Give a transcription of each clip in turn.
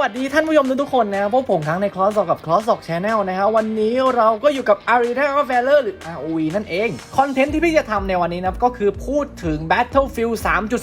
วัสดีท่านผู้ชมทุกๆคนนะครับพวกผมทั้งในคลอสกับคลอสอกชาแนลนะฮะวันนี้เราก็อยู่กับ Arena of Valor หรือ ROV นั่นเอง คอนเทนต์ที่พี่จะทำในวันนี้นะครับก็คือพูดถึง Battlefield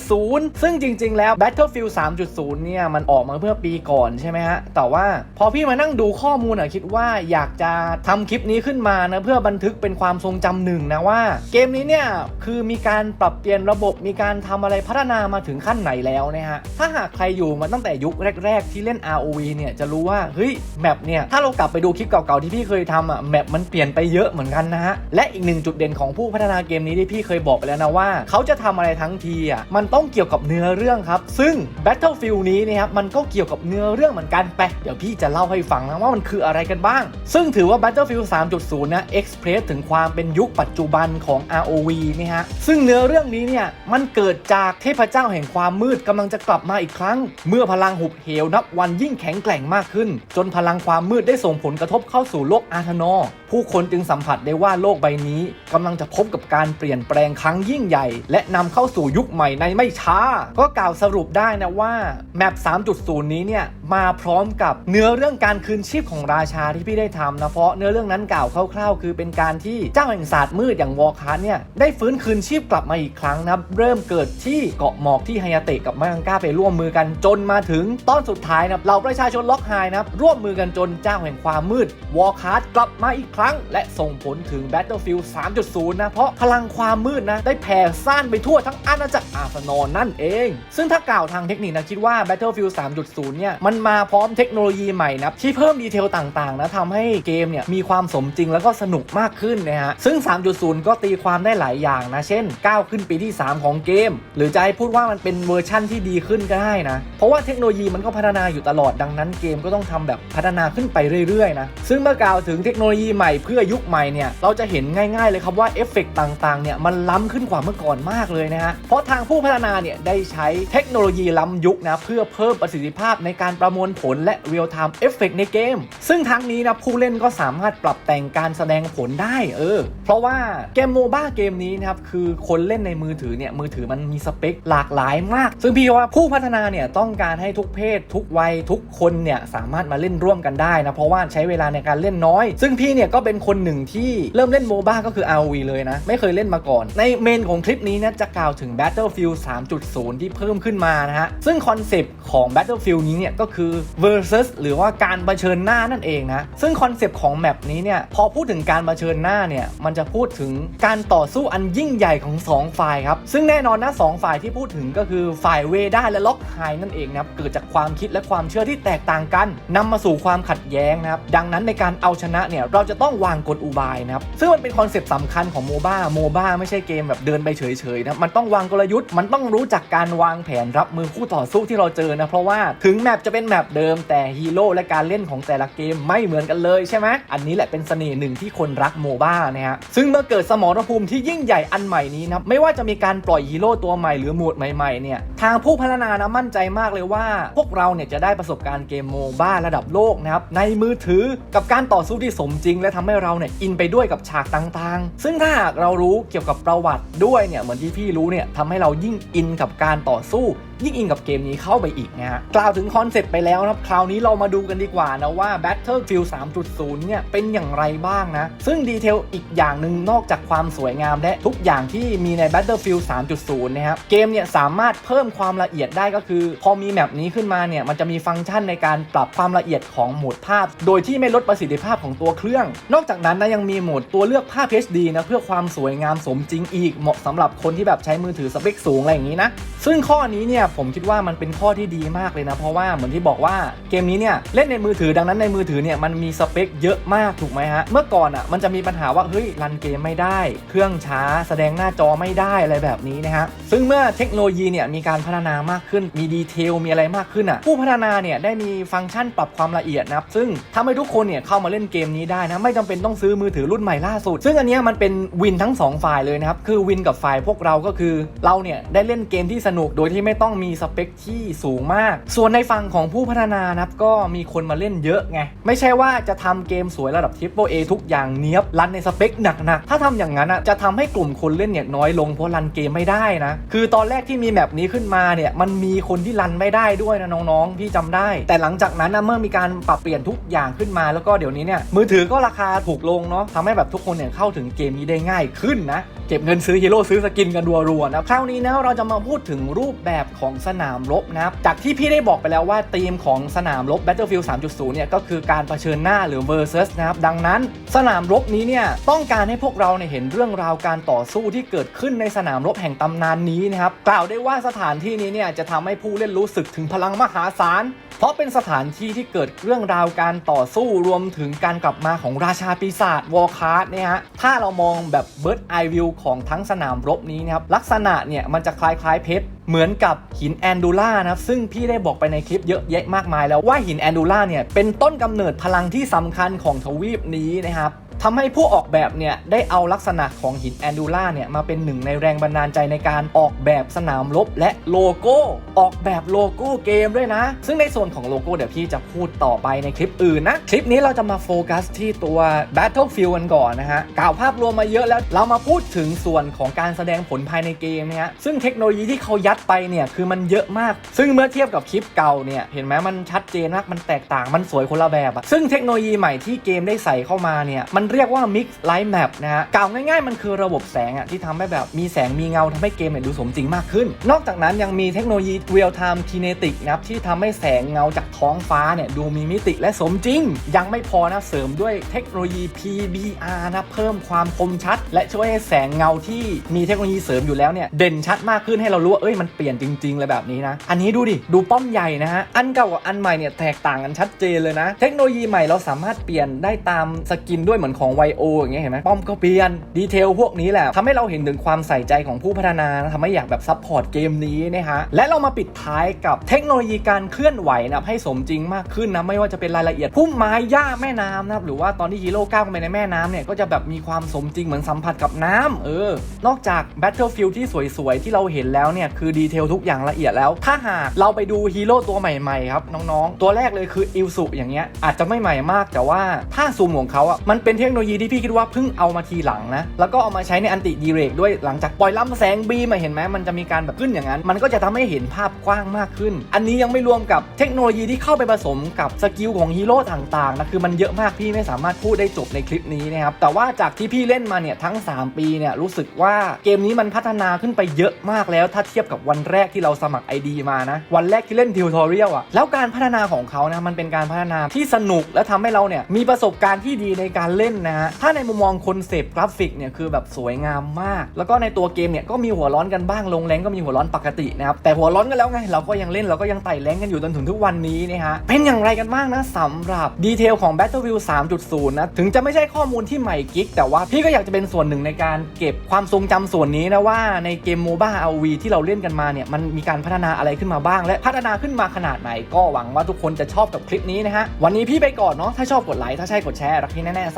3.0 ซึ่งจริง ๆ แล้ว Battlefield 3.0 เนี่ย มันออกมาเพื่อปีก่อนใช่ไหมฮะ แต่ว่าพอพี่มานั่งดูข้อมูลอะคิดว่าอยากจะทำคลิปนี้ขึ้นมานะเพื่อบันทึกเป็นความทรงจำหนึ่งนะว่า เกมนี้เนี่ยคือมีการปรับเปลี่ยนระบบมีการทำอะไรพัฒนามาถึงขั้นไหนแล้วนะฮะถ้าหากใครอยู่มาตั้งแต่ยุคแรก ๆ ที่เล่น ROV เนี่ยจะรู้ว่าเฮ้ยแมปเนี่ยถ้าเรากลับไปดูคลิปเก่าๆที่พี่เคยทำอะแมปมันเปลี่ยนไปเยอะเหมือนกันนะฮะและอีกหนึ่งจุดเด่นของผู้พัฒนาเกมนี้ที่พี่เคยบอกไปแล้วนะว่า เขาจะทำอะไรทั้งทีอะมันต้องเกี่ยวกับเนื้อเรื่องครับ ซึ่ง Battlefield นี้นะครับมันก็เกี่ยวกับเนื้อเรื่องเหมือนกันไปเดี๋ยวพี่จะเล่าให้ฟังนะว่ามันคืออะไรกันบ้าง ซึ่งถือว่า Battlefield 3.0 นะ Express ถึงความเป็นยุคปัจจุบันของ ROV นี่ฮะซึ่งเนื้อเรื่องนี้เนี่ยมันเกิดจากเทพเจ้าแห่งความมืดกำลังจะกลับมาอีกครั้ง เมื่อพลังหุบเหวนับวันยิ่งแข็งแกร่งมากขึ้น จนพลังความมืดได้ส่งผลกระทบเข้าสู่โลกอาธนอผู้คนจึงสัมผัสได้ว่าโลกใบนี้กำลังจะพบกับการเปลี่ยนแปลงครั้งยิ่งใหญ่ และนำเข้าสู่ยุคใหม่ในไม่ช้า ก็กล่าวสรุปได้นะว่าแมป 3.0 นี้เนี่ยมาพร้อมกับเนื้อเรื่องการคืนชีพของราชาที่พี่ได้ทำนะเพราะเนื้อเรื่องนั้นกล่าวคร่าวๆ คือเป็นการที่เจ้าแห่งศาสตร์มืดอย่างวอคาร์เนี่ยได้ฟื้นคืนชีพกลับมาอีกครั้งนะเริ่มเกิดที่เกาะหมอกที่ไฮยาเตะกับมังก้าไปร่วมมือกันจนมาถึงตอนสุดท้ายนะครับเหล่าประชาชนล็อกไฮนะครับร่วมมือกันจนเจ้าแห่งความมืดวอร์คาร์กลับมาอีกครั้ง และส่งผลถึง Battlefield 3.0 นะ เพราะพลังความมืดนะ ได้แผ่ซ่านไปทั่วทั้งอาณาจักรอาร์เซนอลนั่นเอง ซึ่งถ้ากล่าวทางเทคนิคนะคิดว่า Battlefield 3.0 เนี่ย มันมาพร้อมเทคโนโลยีใหม่นะที่เพิ่มดีเทลต่างๆนะทำให้เกมเนี่ยมีความสมจริงแล้วก็สนุกมากขึ้นนะฮะซึ่ง 3.0 ก็ตีความได้หลายอย่างนะเช่นก้าวขึ้นปีที่ 3 ของเกม หรือจะให้พูดว่ามันเป็นเวอร์ชั่นที่ดีขึ้นก็ได้นะเพราะว่าเทคโนโลยีมันก็พัฒนาอยู่ตลอดดังนั้นเกมก็ต้องทำแบบพัฒนาขึ้นไปเรื่อยๆนะซึ่งเมื่อกล่าวถึงเทคโนโลยีใหม่เพื่อยุคใหม่เนี่ยเราจะเห็นง่าย ๆ เลยครับว่าเอฟเฟกต์ต่างๆเนี่ยมันล้ำขึ้นกว่าเมื่อก่อนมากเลยนะฮะเพราะทางผู้พัฒนาเนี่ยได้ใช้เทคโนโลยีล้ำยุคนะเพื่อเพิ่มประสิทธิภาพในการประมวลผลและ real time effect ในเกม ซึ่งทั้งนี้นะผู้เล่นก็สามารถปรับแต่งการแสดงผลได้เออเพราะว่าเกมโมบ้าเกมนี้นะครับคือคนเล่นในมือถือเนี่ยมือถือมันมีสเปคหลากหลายมาก ซึ่งพี่ว่าผู้พัฒนาเนี่ยต้องการให้ทุกเพศทุกวัยทุกคนเนี่ยสามารถมาเล่นร่วมกันได้นะ เพราะว่าใช้เวลาในการเล่นน้อย ซึ่งพี่เนี่ยก็เป็นคนหนึ่งที่เริ่มเล่นโมบ้าก็คือ ROV เลยนะ ไม่เคยเล่นมาก่อน ในเมนของคลิปนี้นะจะกล่าวถึง Battlefield 3.0 ที่เพิ่มขึ้นมานะฮะ ซึ่งคอนเซปต์ของ Battlefield นี้เนี่ยก็คือ versus หรือว่าการรเผชิญหน้านั่นเองนะ ซึ่งคอนเซปต์ของแมปนี้เนี่ยพอพูดถึงการรเผชิญหน้าเนี่ยมันจะพูดถึงการต่อสู้อันยิ่งใหญ่ของสองฝ่ายครับ ซึ่งแน่นอนนะสองฝ่ายที่พูดถึงก็คือฝ่ายเวด้าและล็อกไฮนั่นเองนะเกิดจากความคิดและความความเชื่อที่แตกต่างกันนำมาสู่ความขัดแย้งนะครับดังนั้นในการเอาชนะเนี่ยเราจะต้องวางกลอุบายนะครับซึ่งมันเป็นคอนเซปต์สำคัญของโมบ้าโมบ้าไม่ใช่เกมแบบเดินไปเฉยๆนะมันต้องวางกลยุทธ์มันต้องรู้จักการวางแผนรับมือคู่ต่อสู้ที่เราเจอนะเพราะว่าถึงแมปจะเป็นแมปเดิมแต่ฮีโร่และการเล่นของแต่ละเกมไม่เหมือนกันเลยใช่ไหมอันนี้แหละเป็นเสน่ห์หนึ่งที่คนรักโมบ้านะฮะซึ่งเมื่อเกิดสมรภูมิที่ยิ่งใหญ่อันใหม่นี้นะไม่ว่าจะมีการปล่อยฮีโร่ตัวใหม่หรือโหมดใหม่ๆเนี่ยทางผู้พัฒนานะมั่นใจมากเลยว่า พวกเราเนี่ยจะได้ประสบการณ์เกมโมบ้าระดับโลกนะครับในมือถือกับการต่อสู้ที่สมจริง และทำให้เราเนี่ยอินไปด้วยกับฉากต่างๆ ซึ่งถ้าหากเรารู้เกี่ยวกับประวัติด้วยเนี่ยเหมือนที่พี่รู้เนี่ยทำให้เรายิ่งอินกับการต่อสู้ ยิ่งอินกับเกมนี้เข้าไปอีกนะฮะกล่าวถึงคอนเซ็ปต์ไปแล้วนะครับคราวนี้เรามาดูกันดีกว่านะว่า Battlefield 3.0 เนี่ยเป็นอย่างไรบ้างนะ ซึ่งดีเทลอีกอย่างหนึ่งนอกจากความสวยงามและทุกอย่างที่มีใน Battlefield 3.0 นะครับเกมเนี่ยสามารถเพิ่มความละเอียดได้ก็คือ พอมีแมปนี้ขึ้นมาเนี่ยมันจะมีฟังก์ชันในการปรับความละเอียดของโหมดภาพ โดยที่ไม่ลดประสิทธิภาพของตัวเครื่อง นอกจากนั้นนะยังมีโหมดตัวเลือกภาพ HD นะเพื่อความสวยงามสมจริงอีกเหมาะสำหรับคนที่แบบใช้มือถือสเปคสูงอะไรอย่างนี้นะซึ่งข้อนี้เนี่ยผมคิดว่ามันเป็นข้อที่ดีมากเลยนะ เพราะว่าเหมือนที่บอกว่าเกมนี้เนี่ยเล่นในมือถือดังนั้นในมือถือเนี่ยมันมีสเปคเยอะมากถูกไหมฮะ เมื่อก่อนอะมันจะมีปัญหาว่าเฮ้ยรันเกมไม่ได้ เครื่องช้าแสดงหน้าจอไม่ได้อะไรแบบนี้นะฮะ ซึ่งเมื่อเทคโนโลยีเนี่ยมีการพัฒนามากขึ้น มีดีเทลมีอะไรมากขึ้นอะผู้พัฒนาเนี่ยได้มีฟังก์ชันปรับความละเอียดนะครับซึ่งทำให้ทุกคนเนี่ยเข้ามาเล่นเกมนี้ได้นะไม่จำเป็นต้องซื้อมือถือรุ่นใหม่ล่าสุด ซึ่งอันนี้มันเป็นวินทั้งสองฝ่ายเลยนะครับคือวินกับฝ่ายพวกเราก็คือเราเนี่ยได้เล่นเกมที่สนุกโดยที่ไม่ต้องมีสเปคที่สูงมาก ส่วนในฝั่งของผู้พัฒนานะครับก็มีคนมาเล่นเยอะไง ไม่ใช่ว่าจะทำเกมสวยระดับ Triple A ทุกอย่างเนี้ยบรันในสเปคหนักๆ ถ้าทำอย่างนั้นอะจะทำให้กลุ่มคนเล่นเนี่ยน้อยลงเพราะรันเกมไม่ได้นะ คือตอนแรกที่มีแมปนี้ขึ้นมาเนี่ยมันมีคนที่รันไม่ได้ด้วยนะน้องๆ พี่จำได้ แต่หลังจากนั้นนะเมื่อมีการปรับเปลี่ยนทุกอย่างขึ้นมา แล้วก็เดี๋ยวนี้เนี่ยมือถือก็ราคาถูกลงเนาะทำให้แบบทุกคนเนี่ยเข้าถึงเกมนี้ได้ง่ายขึ้นนะเก็บเงินซื้อฮีโร่ซื้อสกินกันรัวๆนะคราวนี้นะเราจะมาพูดถึงรูปแบบของสนามรบนะครับ จากที่พี่ได้บอกไปแล้วว่าธีมของสนามรบ Battlefield 3.0 เนี่ยก็คือการเผชิญหน้าหรือ versus นะครับ ดังนั้นสนามรบนี้เนี่ยต้องการให้พวกเราเนี่ยเห็นเรื่องราวการต่อสู้ที่เกิดขึ้นในสนามรบแห่งตำนานนี้นะครับกล่าวได้ว่าสถานที่นี้เนี่ยจะทำให้ผู้เล่นรู้สึกถึงพลังมหาศาลเพราะเป็นสถานที่ที่เกิดเรื่องราวการต่อสู้รวมถึงการกลับมาของราชาปีศาจวอลคาร์ดเนี่ยฮะถ้าเรามองแบบเบิร์ดไอวิวของทั้งสนามรบนี้นะครับลักษณะเนี่ยมันจะคล้ายๆเพชรเหมือนกับหินแอนดูล่านะครับซึ่งพี่ได้บอกไปในคลิปเยอะแยะมากมายแล้วว่าหินแอนดูล่าเนี่ยเป็นต้นกำเนิดพลังที่สำคัญของทวีปนี้นะครับ ทำให้ผู้ออกแบบเนี่ยได้เอาลักษณะของหินแอนดูล่าเนี่ยมาเป็นหนึ่งในแรงบันดาลใจในการออกแบบสนามรบและโลโก้ ออกแบบโลโก้เกมด้วยนะ ซึ่งในส่วนของโลโก้เดี๋ยวพี่จะพูดต่อไปในคลิปอื่นนะ คลิปนี้เราจะมาโฟกัสที่ตัว Battlefield กันก่อนนะฮะกล่าวภาพรวมมาเยอะแล้วเรามาพูดถึงส่วนของการแสดงผลภายในเกมนี่ยฮะซึ่งเทคโนโลยีที่เขายัดไปเนี่ยคือมันเยอะมาก ซึ่งเมื่อเทียบกับคลิปเก่าเนี่ยเห็นไหมมันชัดเจนมากมันแตกต่างมันสวยคนละแบบอะซึ่งเทคโนโลยีใหม่ที่เกมได้ใส่เข้ามาเนี่ยมันเรียกว่า Mix Light Map นะฮะกล่าวง่าย ๆ มันคือระบบแสงอะที่ทำให้แบบมีแสงมีเงาทำให้เกมเนี่ยดูสมจริงมากขึ้น นอกจากนั้นยังมีเทคโนโลยี Real Time Kinetic นะครับที่ทำให้แสงเงาจากท้องฟ้าเนี่ยดูมีมิติและสมจริง ยังไม่พอนะเสริมด้วยเทคโนโลยี PBR นะเพิ่มความคมชัด และช่วยให้แสงเงาที่มีเทคโนโลยีเสริมอยู่แล้วเนี่ยเด่นชัดมากขึ้นให้เรารู้ว่าเอ้ยมันเปลี่ยนจริงๆเลยแบบนี้นะอันนี้ดูดิดูป้อมใหญ่นะฮะอันเก่ากับอันใหม่เนี่ยแตกต่างกันชัดเจนเลยนะ เทคโนโลยีใหม่เราสามารถเปลี่ยนได้ตามสกินด้วยเหมือนของไวโออย่างเงี้ยเห็นไหมป้อมก็เปลี่ยนดีเทลพวกนี้แหละทำให้เราเห็นถึงความใส่ใจของผู้พัฒนาทำให้อยากแบบซัพพอร์ตเกมนี้นะฮะและเรามาปิดท้ายกับเทคโนโลยีการเคลื่อนไหวนะให้สมจริงมากขึ้นนะไม่ว่าจะเป็นรายละเอียดพุ่มไม้หญ้าแม่น้ำนะครับหรือว่าตอนที่ฮีโร่ก้าวไปในแม่น้ำเนี่ยก็จะแบบมีความสมจริงเหมือนสัมผัสกับน้ำเออนอกจาก Battlefield ที่สวยๆที่เราเห็นแล้วเนี่ยคือดีเทลทุกอย่างละเอียดแล้ว ถ้าหากเราไปดูฮีโร่ตัวใหม่ๆครับน้องๆ ตัวแรกเลยคืออิลสุอย่างเงี้ยอาจจะไม่ใหม่มากแต่ว่าถ้าซูมของเขาอะมันเป็นเทคคโนโลยีที่พี่คิดว่าเพิ่งเอามาทีหลังนะ แล้วก็เอามาใช้ในอันติดีเรกด้วยหลังจากปล่อยลำแสงบีมาเห็นไหมมันจะมีการแบบขึ้นอย่างนั้น มันก็จะทำให้เห็นภาพกว้างมากขึ้น อันนี้ยังไม่รวมกับเทคโนโลยีที่เข้าไปผสมกับสกิลของฮีโร่ต่างๆนะคือมันเยอะมากพี่ไม่สามารถพูดได้จบในคลิปนี้นะครับแต่ว่าจากที่พี่เล่นมาเนี่ยทั้ง 3 ปีเนี่ยรู้สึกว่าเกมนี้มันพัฒนาขึ้นไปเยอะมากแล้ว ถ้าเทียบกับวันแรกที่เราสมัคร ID มานะวันแรกที่เล่นทิวทอเรียลอะแล้วการพัฒนาของเขานะมันเป็นการพัฒนาที่สนุกและทำให้เราเนี่ยมีประสบการณ์ที่ดีในการเล่นนะฮะถ้าในมุมมองคนเสพกราฟิกเนี่ยคือแบบสวยงามมาก แล้วก็ในตัวเกมเนี่ยก็มีหัวร้อนกันบ้างลงแรงก็มีหัวร้อนปกตินะครับแต่หัวร้อนกันแล้วไงเราก็ยังเล่นเราก็ยังไต่แรงกันอยู่จนถึงทุกวันนี้นะฮะเป็นอย่างไรกันบ้างนะสำหรับดีเทลของ Battlefield 3.0 นะถึงจะไม่ใช่ข้อมูลที่ใหม่กิ๊กแต่ว่าพี่ก็อยากจะเป็นส่วนหนึ่งในการเก็บความทรงจำส่วนนี้นะว่าในเกมโมบ้า RV ที่เราเล่นกันมาเนี่ยมันมีการพัฒนาอะไรขึ้นมาบ้าง และพัฒนาขึ้นมาขนาดไหน ก็หวังว่าทุกคนจะชอบกับคลิปนี้นะฮะวันนี้พี่ไปก่อนเนาะถ้าชอบกดไลค์ถ้าใช่กดแชร์รักพี่แน่ๆ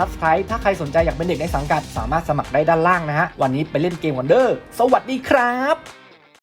ถ้าใครสนใจอยากเป็นเด็กในสังกัด สามารถสมัครได้ด้านล่างนะฮะวันนี้ไปเล่นเกมกันเด้อสวัสดีครับ